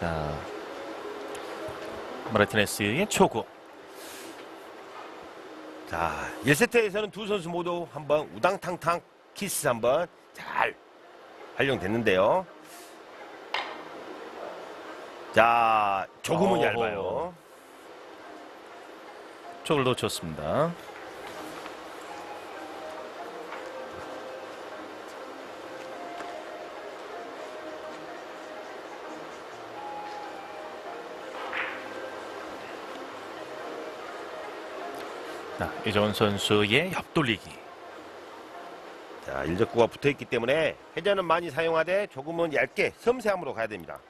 자, 마르티네스의 초구. 자, 1세트에서는 두 선수 모두 한번 우당탕탕 키스 한번 잘 활용됐는데요. 자, 조금은. 얇아요. 초구를 놓쳤습니다. 자, 이정훈 선수의 옆돌리기. 자, 일적구가 붙어 있기 때문에 회전은 많이 사용하되 조금은 얇게 섬세함으로 가야 됩니다.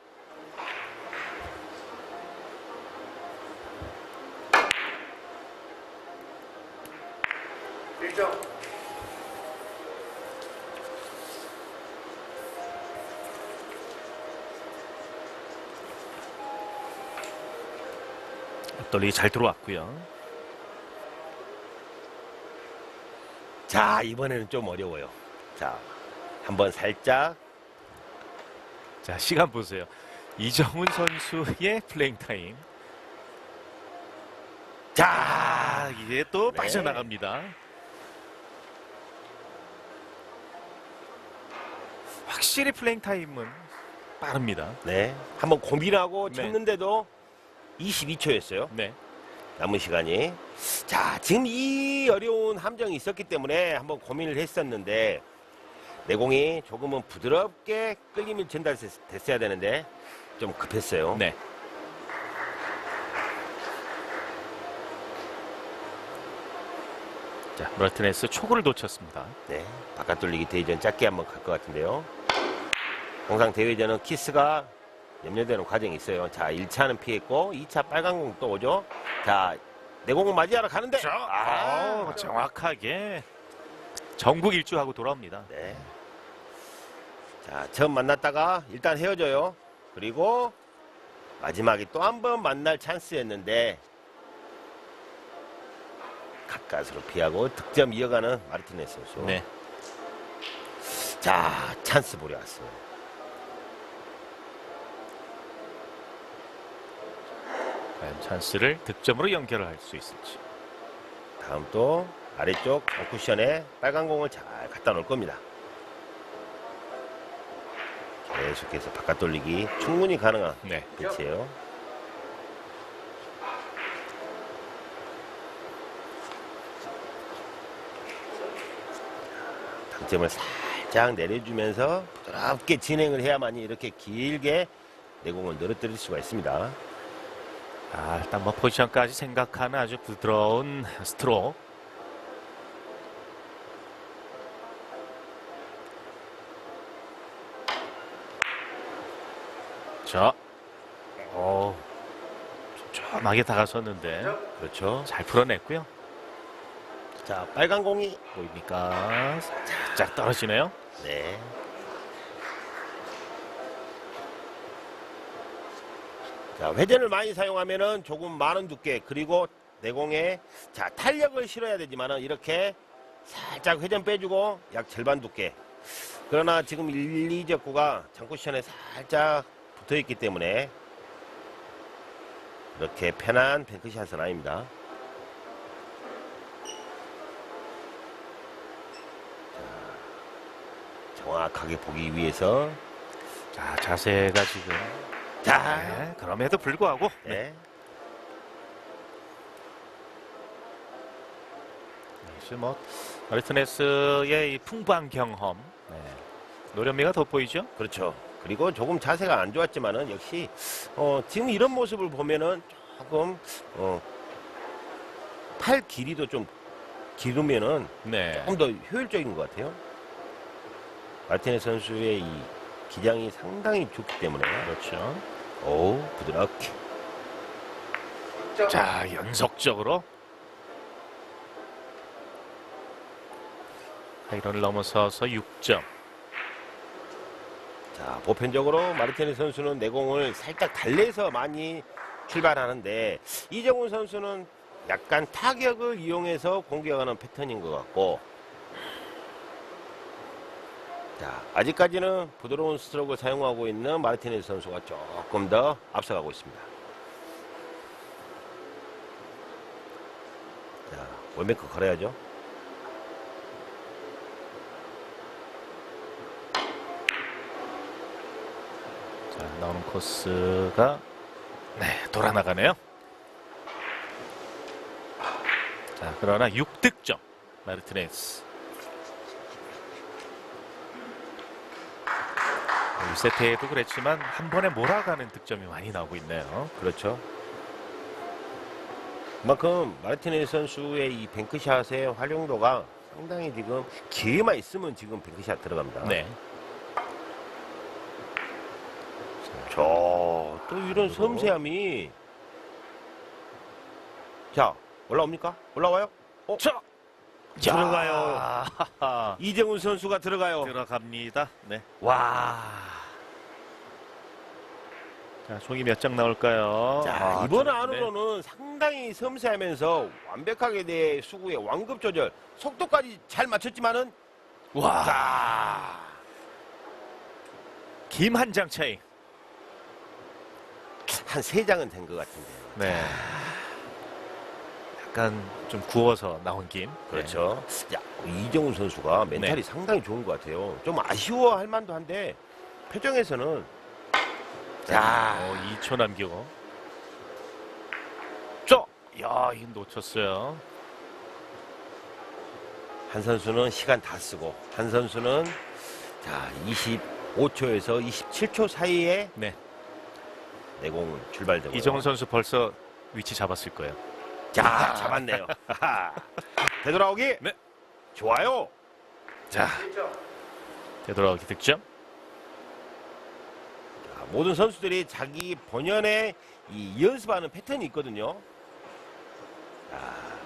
옆돌리기 잘 들어왔고요. 자, 이번에는 좀 어려워요. 자, 한번 살짝 자, 시간 보세요. 이정훈 선수의 플레잉 타임. 자, 이게 또 네. 빠져나갑니다. 확실히 플레잉 타임은 빠릅니다. 네, 한번 고민하고 네. 쳤는데도 22초였어요. 네. 남은 시간이. 자, 지금 이 어려운 함정이 있었기 때문에 한번 고민을 했었는데, 내공이 조금은 부드럽게 끌림이 전달됐어야 되는데, 좀 급했어요. 네. 자, 멀티네스 초구를 놓쳤습니다. 네, 바깥 돌리기 대회전 짧게 한번 갈 것 같은데요. 항상 대회전은 키스가 염려되는 과정이 있어요. 자, 1차는 피했고, 2차 빨간 공 또 오죠. 자, 내공을 맞이하러 가는데, 아, 아, 정확하게 전국 일주하고 돌아옵니다. 네. 자, 처음 만났다가 일단 헤어져요. 그리고 마지막에 또 한 번 만날 찬스였는데 가까스로 피하고 득점 이어가는 마르티네스 선수. 네. 자, 찬스 볼이 왔어요. 과연 찬스를 득점으로 연결을 할수 있을지. 다음 또 아래쪽 쿠션에 빨간 공을 잘 갖다 놓을 겁니다. 계속해서 바깥 돌리기 충분히 가능한 네. pitch예요. 당점을 살짝 내려주면서 부드럽게 진행을 해야만이 이렇게 길게 내공을 늘어뜨릴 수가 있습니다. 아, 일단 뭐 포지션까지 생각하는 아주 부드러운 스트로크. 자, 어, 촘촘하게 다가섰는데 그렇죠. 잘 풀어냈고요. 자, 빨간 공이 보입니까? 살짝 떨어지네요. 네. 자, 회전을 많이 사용하면은 조금 많은 두께 그리고 내공에 자, 탄력을 실어야 되지만은 이렇게 살짝 회전 빼주고 약 절반 두께. 그러나 지금 1, 2적구가 장쿠션에 살짝 붙어 있기 때문에 이렇게 편한 뱅크샷은 아닙니다. 자, 정확하게 보기 위해서 자, 자세가 지금. 자, 네, 그럼에도 불구하고. 네. 역시 뭐 마르티네스의 이 풍부한 경험, 네. 노련미가 돋보이죠. 그렇죠. 그리고 조금 자세가 안 좋았지만은 역시 어, 지금 이런 모습을 보면은 조금 어, 팔 길이도 좀 기르면은 네. 조금 더 효율적인 것 같아요. 마르티네 선수의 이 기장이 상당히 좋기 때문에 그렇죠. 오 부드럽게 자, 연속적으로 하이런을 넘어서서 6점. 자, 보편적으로 마르티네 선수는 내공을 살짝 달래서 많이 출발하는데 이정훈 선수는 약간 타격을 이용해서 공격하는 패턴인 것 같고 자, 아직까지는 부드러운 스트로크를 사용하고 있는 마르티네스 선수가 조금 더 앞서가고 있습니다. 자, 원뱅크 걸어야죠. 자, 나오는 코스가 네, 돌아 나가네요. 자, 그러나 6득점. 마르티네스. 1세트에도 그랬지만 한 번에 몰아가는 득점이 많이 나오고 있네요. 그렇죠. 그만큼 마르티네스 선수의 이 뱅크샷의 활용도가 상당히 지금 기회만 있으면 지금 뱅크샷 들어갑니다. 네. 자, 또 이런 그리고- 섬세함이 자 올라옵니까? 올라와요? 어? 자, 자. 들어가요. 이정훈 선수가 들어가요. 들어갑니다. 네. 와. 자, 종이 몇 장 나올까요? 자 아, 이번 좀- 안으로는 상당히 섬세하면서 완벽하게 내 수구의 완급 조절 속도까지 잘 맞췄지만은 네. 와. 자 김 한 장 차이. 한 세 장은 된 것 같은데요. 네. 약간 좀 구워서 나온 김. 그렇죠. 야, 이정훈 선수가 멘탈이 네. 상당히 좋은 것 같아요. 좀 아쉬워할 만도 한데 표정에서는 네. 자, 어, 2초 남기고. 저, 야, 이 놓쳤어요. 한 선수는 시간 다 쓰고 한 선수는 자 25초에서 27초 사이에 네. 내공 출발되고 이정훈 선수 벌써 위치 잡았을 거예요. 자 잡았네요. 되돌아오기 네. 좋아요. 자, 되돌아오기 득점. 자, 모든 선수들이 자기 본연의 이 연습하는 패턴이 있거든요. 자,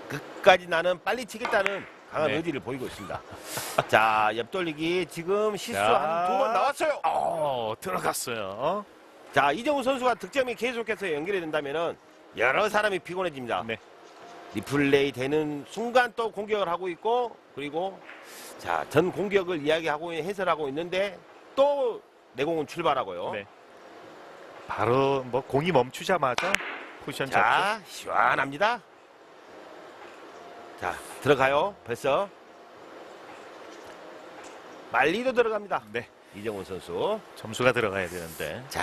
끝까지 나는 빨리 치겠다는 강한 네. 의지를 보이고 있습니다. 자, 옆돌리기 지금 실수 자. 한두 번 나왔어요. 어, 들어갔어요. 자, 이정우 선수가 득점이 계속해서 연결이 된다면은 여러 사람이 피곤해집니다. 네. 리플레이 되는 순간 또 공격을 하고 있고 그리고 자, 전 공격을 이야기하고 해설하고 있는데 또 내공은 출발하고요. 네. 바로 뭐 공이 멈추자마자 포지션 잡죠. 자, 시원합니다. 자, 들어가요. 벌써. 말리도 들어갑니다. 네. 이정훈 선수. 점수가 들어가야 되는데. 자.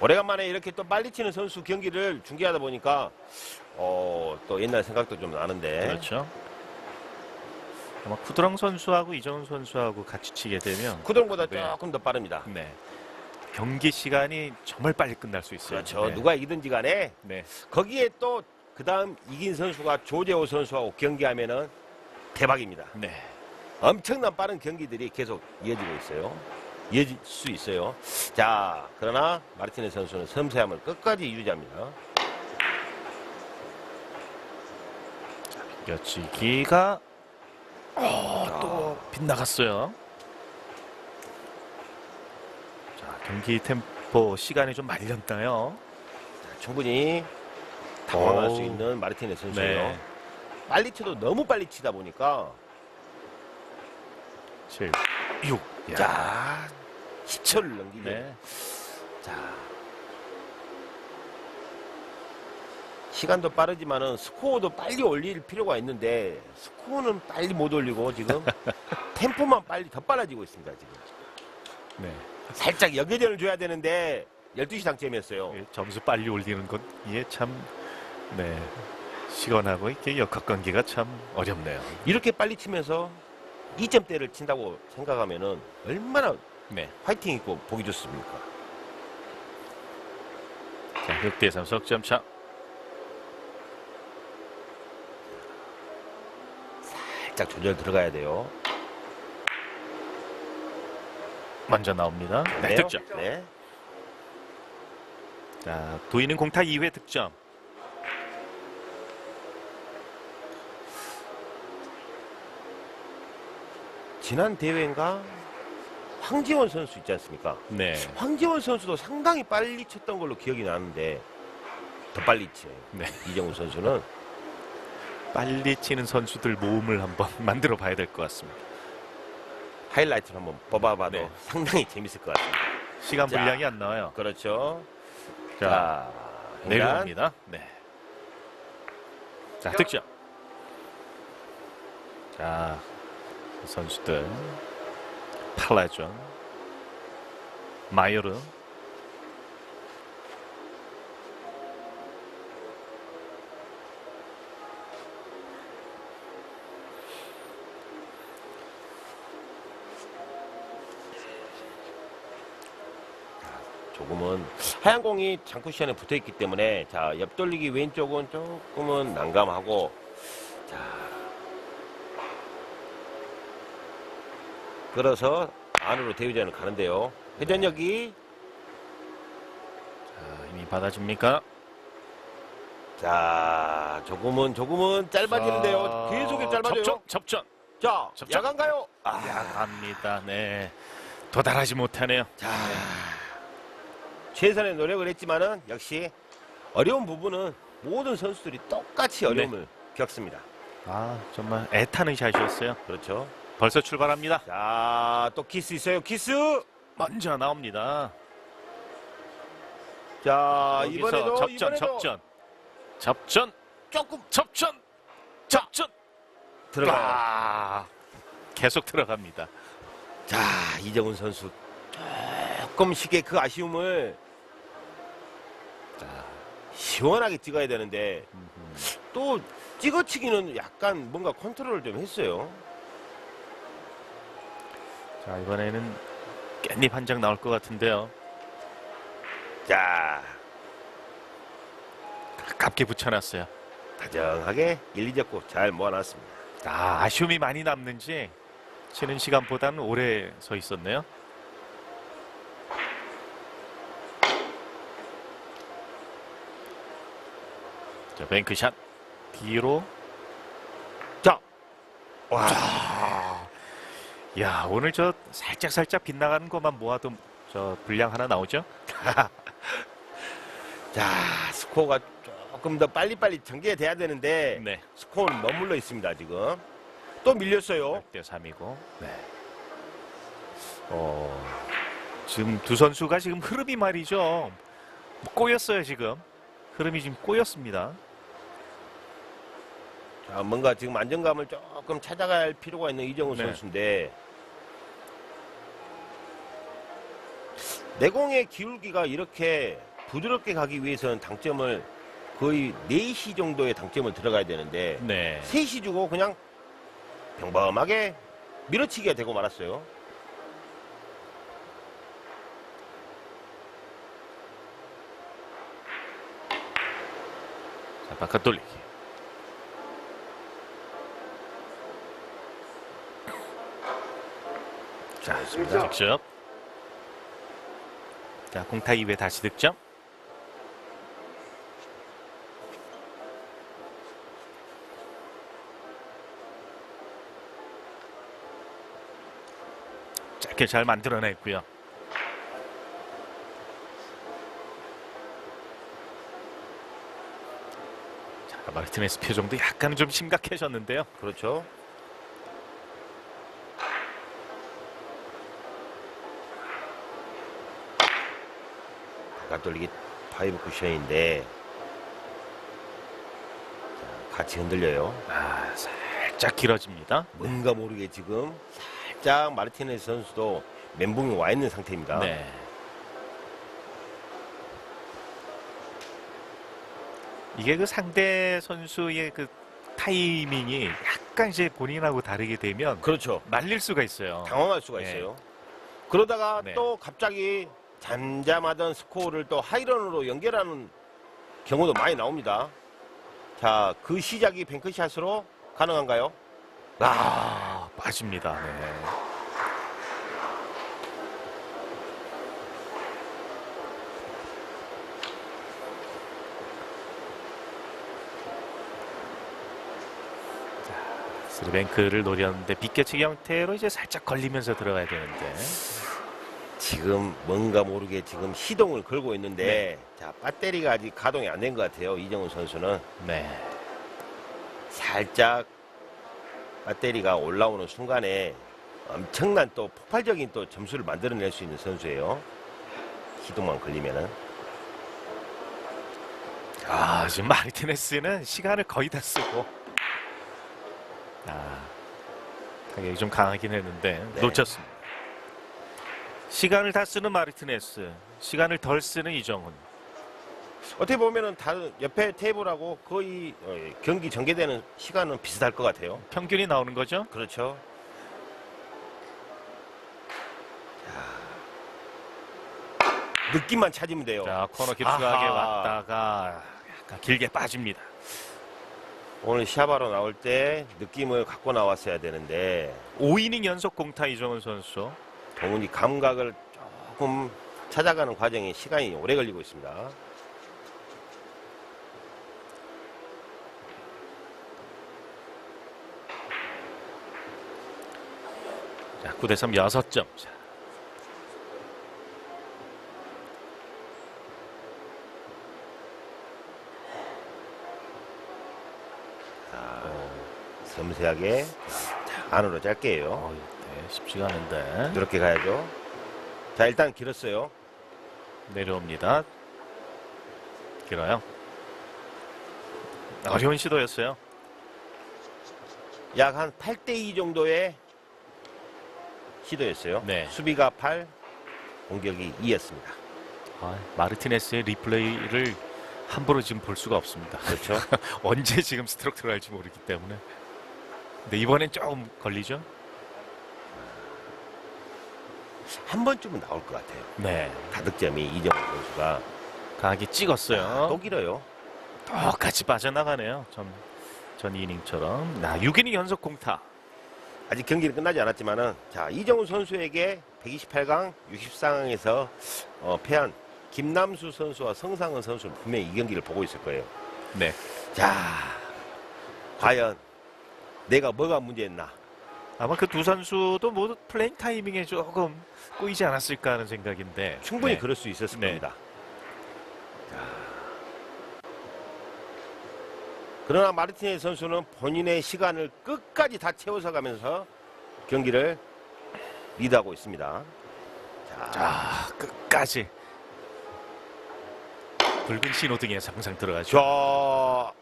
오래간만에 이렇게 또 빨리 치는 선수 경기를 중계하다 보니까 어, 또 옛날 생각도 좀 나는데. 그렇죠. 아마 쿠드렁 선수하고 이정훈 선수하고 같이 치게 되면 구동보다 네. 조금 더 빠릅니다. 네. 경기 시간이 정말 빨리 끝날 수 있어요. 그렇죠. 네. 누가 이기든지 간에 네. 거기에 또 그다음 이긴 선수가 조재호 선수하고 경기하면은 대박입니다. 네. 엄청난 빠른 경기들이 계속 이어지고 있어요. 이어질 수 있어요. 자, 그러나 마르티네 선수는 섬세함을 끝까지 유지합니다. 여치기가 어, 또 빗나갔어요. 자, 경기 템포 시간이 좀 말렸나요? 자, 충분히 당황할 오. 수 있는 마르티네 선수예요. 네. 빨리 치도 너무 빨리 치다 보니까 7, 6. 야. 자, 10초를 넘기게. 네. 자. 시간도 빠르지만은 스코어도 빨리 올릴 필요가 있는데 스코어는 빨리 못 올리고 지금 템포만 빨리 더 빨라지고 있습니다 지금 네. 살짝 여계전을 줘야 되는데 12시 당점이었어요 예, 점수 빨리 올리는 것 이게 참 네. 시간하고 이렇게 역학 관계가 참 어렵네요. 이렇게 빨리 치면서 2점대를 친다고 생각하면은 얼마나 네. 화이팅 있고 보기 좋습니까 자, 6대 3 석점 차. 살짝 조절 들어가야 돼요 먼저 나옵니다. 네, 네요? 득점. 네. 자, 도이는 공타 2회 득점. 지난 대회인가 황지원 선수 있지 않습니까 네. 황지원 선수도 상당히 빨리 쳤던 걸로 기억이 나는데 더 빨리 쳐요. 네. 이정우 선수는 빨리 치는 선수들 모음을 한번 만들어 봐야 될 것 같습니다. 하이라이트를 한번 뽑아봐도 네. 상당히 재밌을 것 같습니다. 시간 자. 분량이 안 나와요. 그렇죠. 자, 자. 내려옵니다. 네. 자, 득점. 자, 이 선수들. 팔라존. 마이어르. 조금은 하얀 공이 장쿠션에 붙어 있기 때문에 자 옆돌리기 왼쪽은 조금은 난감하고 자 끌어서 안으로 대회전을 가는데요 회전력이 자, 이미 받아줍니까? 자 조금은 조금은 짧아지는데요 자, 계속 짧아져요 접전, 접전. 자 접점. 야간가요 아, 야갑니다. 네. 도달하지 못하네요. 자 최선의 노력을 했지만은 역시 어려운 부분은 모든 선수들이 똑같이 어려움을 겪습니다 아, 정말 애타는 샷이었어요. 그렇죠 벌써 출발합니다. 자, 또 키스 있어요. 키스. 먼저 나옵니다. 자, 여기서 이번에도 접전, 이번에도 접전. 접전, 조금 접전, 접전. 들어가요. 아, 계속 들어갑니다. 자, 이정훈 선수 조금씩의 그 아쉬움을 자, 시원하게 찍어야 되는데 또 찍어치기는 약간 뭔가 컨트롤을 좀 했어요. 자, 이번에는 깻잎 한 장 나올 것 같은데요. 자, 가깝게 붙여놨어요. 다정하게 1, 2 잡고 잘 모아놨습니다. 아, 아쉬움이 많이 남는지 치는 시간보다는 오래 서 있었네요. 자, 뱅크샷 뒤로. 자, 와, 야, 오늘 저 살짝 살짝 빗나가는 것만 모아도 저 분량 하나 나오죠? 자, 스코어가 조금 더 빨리빨리 전개돼야 되는데 네. 스코어는 머물러 있습니다, 지금. 또 밀렸어요. 6대 3이고. 네. 어, 지금 두 선수가 지금 흐름이 말이죠. 꼬였어요, 지금. 흐름이 지금 꼬였습니다. 자, 뭔가 지금 안정감을 조금 할 필요가 있는 이정훈 네. 선수인데 내공의 기울기가 이렇게 부드럽게 가기 위해서는 당점을 거의 4시 정도의 당점을 들어가야 되는데 네. 3시 주고 그냥 평범하게 밀어치기가 되고 말았어요. 자, 바깥 돌리기. 자. 직접. 자, 공타 이후에 다시 득점. 짧게 잘 만들어냈고요. 자, 마르티네스 표정도 약간 좀 심각해졌는데요. 그렇죠. 돌리기 파이브 쿠션인데 자, 같이 흔들려요. 아, 살짝 길어집니다. 뭔가 모르게 지금 살짝 마르티네스 선수도 멘붕이 와 있는 상태입니다. 네. 이게 그 상대 선수의 그 타이밍이 약간 이제 본인하고 다르게 되면 그렇죠. 말릴 수가 있어요. 당황할 수가 네. 있어요. 그러다가 네. 또 갑자기 잠잠하던 스코어를 또 하이런으로 연결하는 경우도 많이 나옵니다. 자, 그 시작이 뱅크샷으로 가능한가요? 아, 빠집니다. 네. 자, 스리뱅크를 노렸는데 빗겨치기 형태로 이제 살짝 걸리면서 들어가야 되는데 지금 뭔가 모르게 지금 시동을 걸고 있는데 네. 자 배터리가 아직 가동이 안 된 것 같아요 이정훈 선수는 네. 살짝 배터리가 올라오는 순간에 엄청난 또 폭발적인 또 점수를 만들어낼 수 있는 선수예요. 기동만 걸리면은. 아, 지금 마르티네스는 시간을 거의 다 쓰고. 아, 타격이 좀 강하긴 했는데 네. 놓쳤습니다. 시간을 다 쓰는 마르티네스, 시간을 덜 쓰는 이정훈. 어떻게 보면은 다른 옆에 테이블하고 거의 어, 경기 전개되는 시간은 비슷할 것 같아요. 평균이 나오는 거죠? 그렇죠. 자, 느낌만 찾으면 돼요. 자, 코너 깊숙하게. 왔다가 약간 길게 빠집니다. 오늘 시합하러 나올 때 느낌을 갖고 나왔어야 되는데 5이닝 연속 공타 이정훈 선수. 동훈이 감각을 조금 찾아가는 과정에 시간이 오래 걸리고 있습니다. 자, 9대3 6점. 자, 섬세하게 안으로 짧게요. 쉽지가 않은데 이렇게 가야죠. 자 일단 길었어요. 내려옵니다. 길어요. 어려운 시도였어요. 약 한 8대2 정도의 시도였어요. 네. 수비가 8, 공격이 2였습니다. 아, 마르티네스의 리플레이를 함부로 지금 볼 수가 없습니다. 그렇죠? 언제 지금 스트로크 들어갈지 모르기 때문에. 근데 이번엔 조금 걸리죠? 한 번쯤은 나올 것 같아요. 네. 다득점이 이정훈 선수가 강하게 찍었어요. 또 길어요. 똑같이 빠져나가네요. 전, 전 이닝처럼. 나 6이닝 연속 공타. 아직 경기는 끝나지 않았지만은 자 이정훈 선수에게 128강 60상황에서 어, 패한 김남수 선수와 성상은 선수는 분명히 이 경기를 보고 있을 거예요. 네. 자 과연 내가 뭐가 문제였나? 아마 그 두 선수도 모두 플레잉 타이밍에 조금 꼬이지 않았을까 하는 생각인데. 충분히 네. 그럴 수 있었을 네. 겁니다. 자. 그러나 마르티네 선수는 본인의 시간을 끝까지 다 채워서 가면서 경기를 리드하고 있습니다. 자, 자, 끝까지. 붉은 신호등에 항상 들어가죠. 저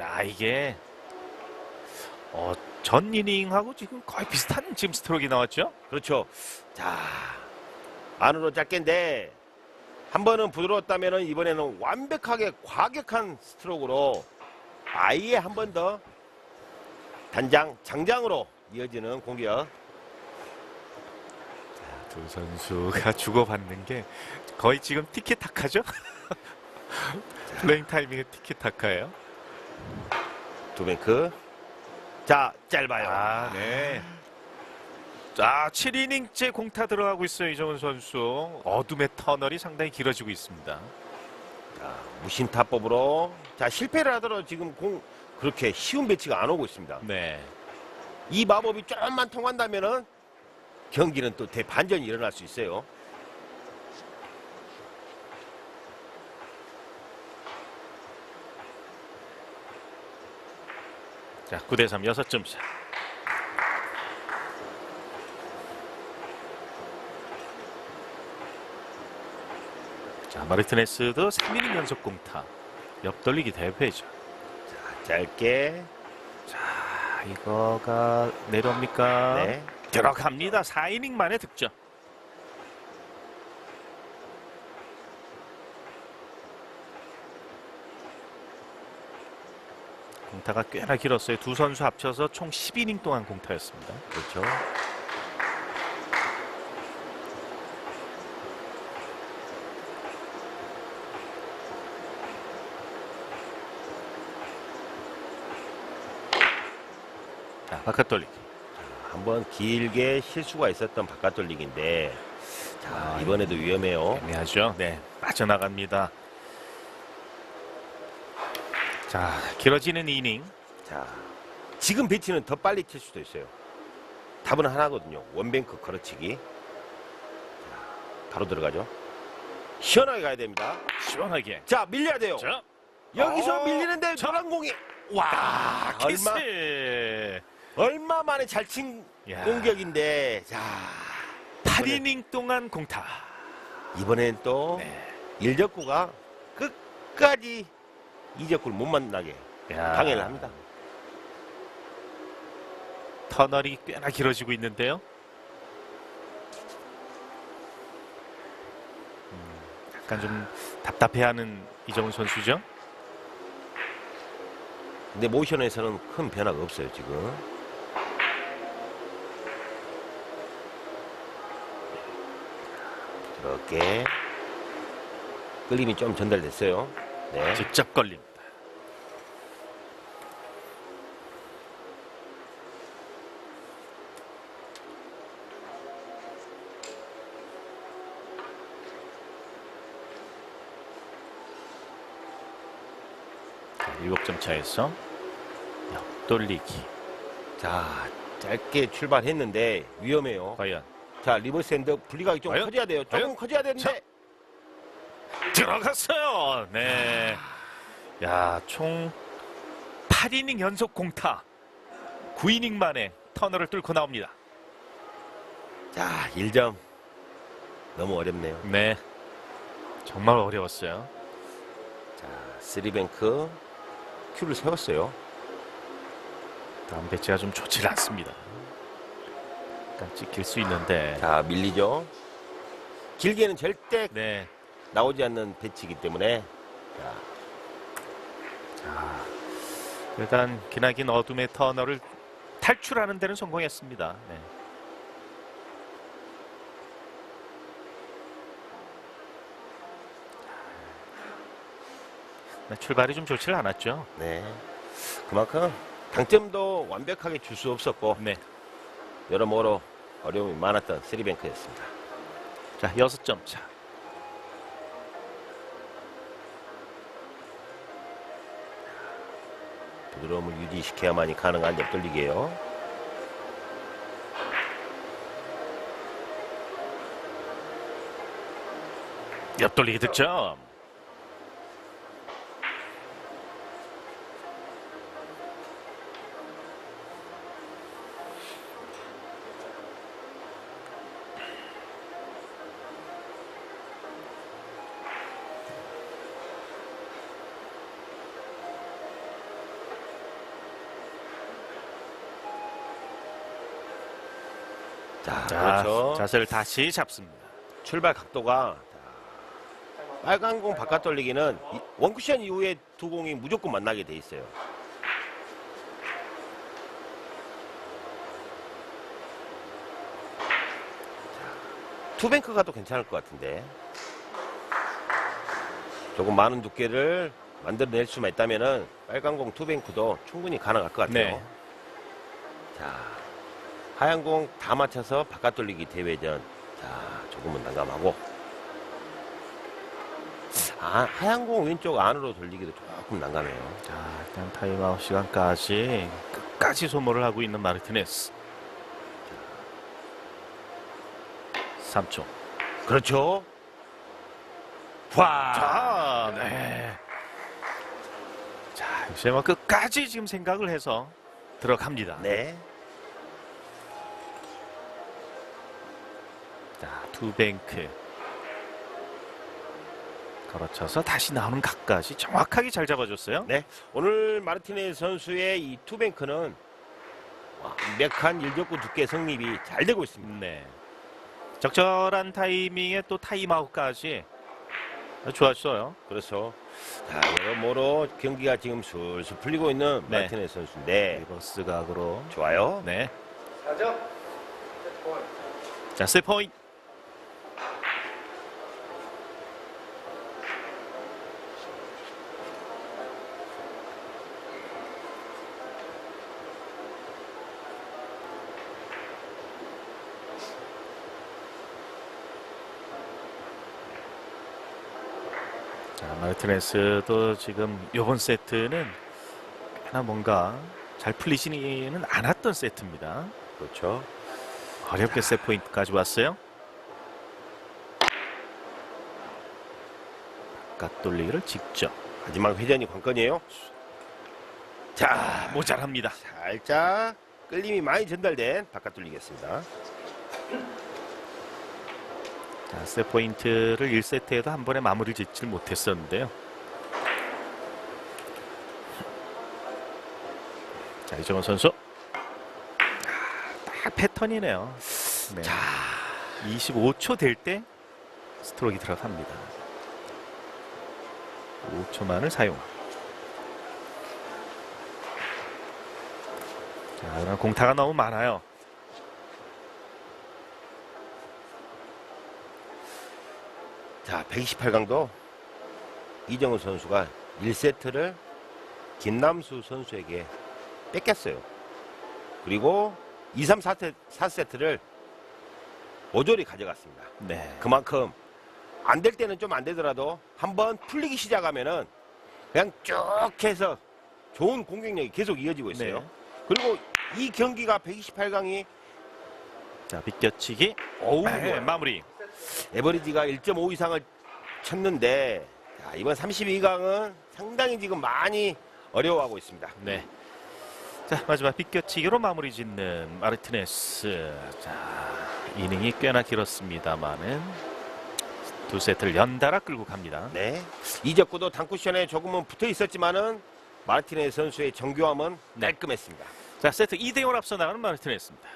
아, 이게, 어, 전 이닝하고 지금 거의 비슷한 지금 스트로크가 나왔죠? 그렇죠. 자, 안으로 짧게인데 한 번은 부드러웠다면 이번에는 완벽하게 과격한 스트로크로 아예 한 번 더 단장, 장장으로 이어지는 공격. 두 선수가 주고받는 게 거의 지금 티키타카죠? 플레잉 타이밍의 티키타카예요. 두뱅크. 자, 짧아요. 아, 네. 자, 7이닝째 공타 들어가고 있어요, 이정훈 선수. 어둠의 터널이 상당히 길어지고 있습니다. 자, 무심타법으로. 자, 실패를 하더라도 지금 공 그렇게 쉬운 배치가 안 오고 있습니다. 네. 이 마법이 조금만 통한다면은 경기는 또 대반전이 일어날 수 있어요. 자, 9대 3 6점 차. 자, 마르티네스도 3이닝 연속 공타. 옆돌리기 대회죠. 자, 짧게. 자, 이거가 내려옵니까? 네. 들어갑니다. 4이닝 만에 득점. 공타가 꽤나 길었어요. 두 선수 합쳐서 총 10이닝 동안 공타였습니다. 그렇죠. 자, 바깥 돌리기. 한번 길게 실수가 있었던 바깥 돌리기인데 자, 아, 이번에도 위험해요. 애매하죠? 네, 빠져나갑니다. 자, 길어지는 이닝. 자, 지금 배치는 더 빨리 칠 수도 있어요. 답은 하나거든요. 원뱅크 걸어치기. 자, 바로 들어가죠. 시원하게 가야 됩니다. 시원하게. 자, 밀려야 돼요. 자, 여기서 어, 밀리는데 자. 노란 공이 와, 아, 키스. 얼마 만에 잘친 야. 공격인데 자 8이닝 동안 공타. 이번엔 또 네. 일적구가 끝까지 이적구를 못 만나게 야. 방해를 합니다. 터널이 꽤나 길어지고 있는데요. 음, 약간 좀 답답해하는 이정훈 선수죠. 근데 모션에서는 큰 변화가 없어요 지금. 이렇게 끌림이 좀 전달됐어요. 네. 직접 걸립니다. 자, 7점 차에서 옆돌리기. 자 짧게 출발했는데 위험해요. 과연 자 리버스 핸드 분리각이 좀 과연? 커져야 돼요. 조금 과연? 커져야 되는데 들어갔어요. 네. 야, 총 8이닝 연속 공타. 9이닝 만에 터널을 뚫고 나옵니다. 자 1점 너무 어렵네요. 네. 정말 어려웠어요. 자 쓰리뱅크 큐를 세웠어요. 다음 배치가 좀 좋지 않습니다. 약간 찍힐 수 있는데. 자 밀리죠. 길게는 절대 네. 나오지 않는 배치이기 때문에 자, 자, 일단 기나긴 어둠의 터널을 탈출하는 데는 성공했습니다. 네. 네, 출발이 좀 좋지 않았죠. 네 그만큼 당점도 완벽하게 줄 수 없었고 네. 여러모로 어려움이 많았던 쓰리뱅크였습니다. 자, 여섯 점 차. 부드러움을 유지시켜야만이 가능한 옆돌리기예요. 옆돌리기 득점. 자, 자, 그렇죠. 자세를 다시 잡습니다. 출발 각도가 자, 빨간 공 바깥 돌리기는 이- 원쿠션 이후에 두 공이 무조건 만나게 돼 있어요. 자, 투뱅크 가도 괜찮을 것 같은데 조금 많은 두께를 만들어낼 수만 있다면 은 빨간 공 투뱅크도 충분히 가능할 것 같아요. 네. 자, 하얀 공 다 맞춰서 바깥 돌리기 대회전. 자, 조금은 난감하고. 아, 하얀 공 왼쪽 안으로 돌리기도 조금 난감해요. 자, 일단 타임아웃 시간까지 끝까지 소모를 하고 있는 마르티네스. 3초. 그렇죠. 와! 자, 네. 자, 이제 뭐 끝까지 지금 생각을 해서 들어갑니다. 네. 자, 투뱅크. 걸어쳐서 다시 나오는 각까지 정확하게 잘 잡아줬어요. 네. 오늘 마르티네 선수의 이 투뱅크는 완벽한 일적구 두께 성립이 잘 되고 있습니다. 네. 적절한 타이밍에 또 타임아웃까지 좋았어요. 그렇죠. 자, 여러모로 경기가 지금 술술 풀리고 있는 네. 마르티네 선수인데 리버스 각으로. 좋아요. 네. 자, 세 포인트. 자, 마르티네스도 지금 이번 세트는 꽤나 뭔가 잘 풀리지는 않았던 세트입니다. 그렇죠. 어렵게 세 포인트까지 왔어요. 바깥 돌리기를 직접. 마지막 회전이 관건이에요. 자, 모자랍니다. 살짝 끌림이 많이 전달된 바깥 돌리겠습니다. 자, 세 포인트를 1세트에도 한 번에 마무리 짓질 못했었는데요. 자, 이정원 선수. 아, 딱 패턴이네요. 네. 자, 25초 될 때 스트로크가 들어갑니다. 5초만을 사용. 자, 공타가 너무 많아요. 자, 128강도 이정우 선수가 1세트를 김남수 선수에게 뺏겼어요. 그리고 2, 3, 4세트, 4세트를 모조리 가져갔습니다. 네. 그만큼 안 될 때는 좀 안 되더라도 한번 풀리기 시작하면은 그냥 쭉 해서 좋은 공격력이 계속 이어지고 있어요. 네. 그리고 이 경기가 128강이 자, 비껴치기. 어우 네. 마무리. 에버리지가 1.5 이상을 쳤는데 자, 이번 32강은 상당히 지금 많이 어려워하고 있습니다. 네. 자, 마지막 비껴치기로 마무리 짓는 마르티네스. 자, 이닝이 꽤나 길었습니다만은 두 세트를 연달아 끌고 갑니다. 네. 이적구도 단쿠션에 조금은 붙어 있었지만은 마르티네 선수의 정교함은 네. 깔끔했습니다. 자, 세트 2대 0 앞서 나가는 마르티네스입니다.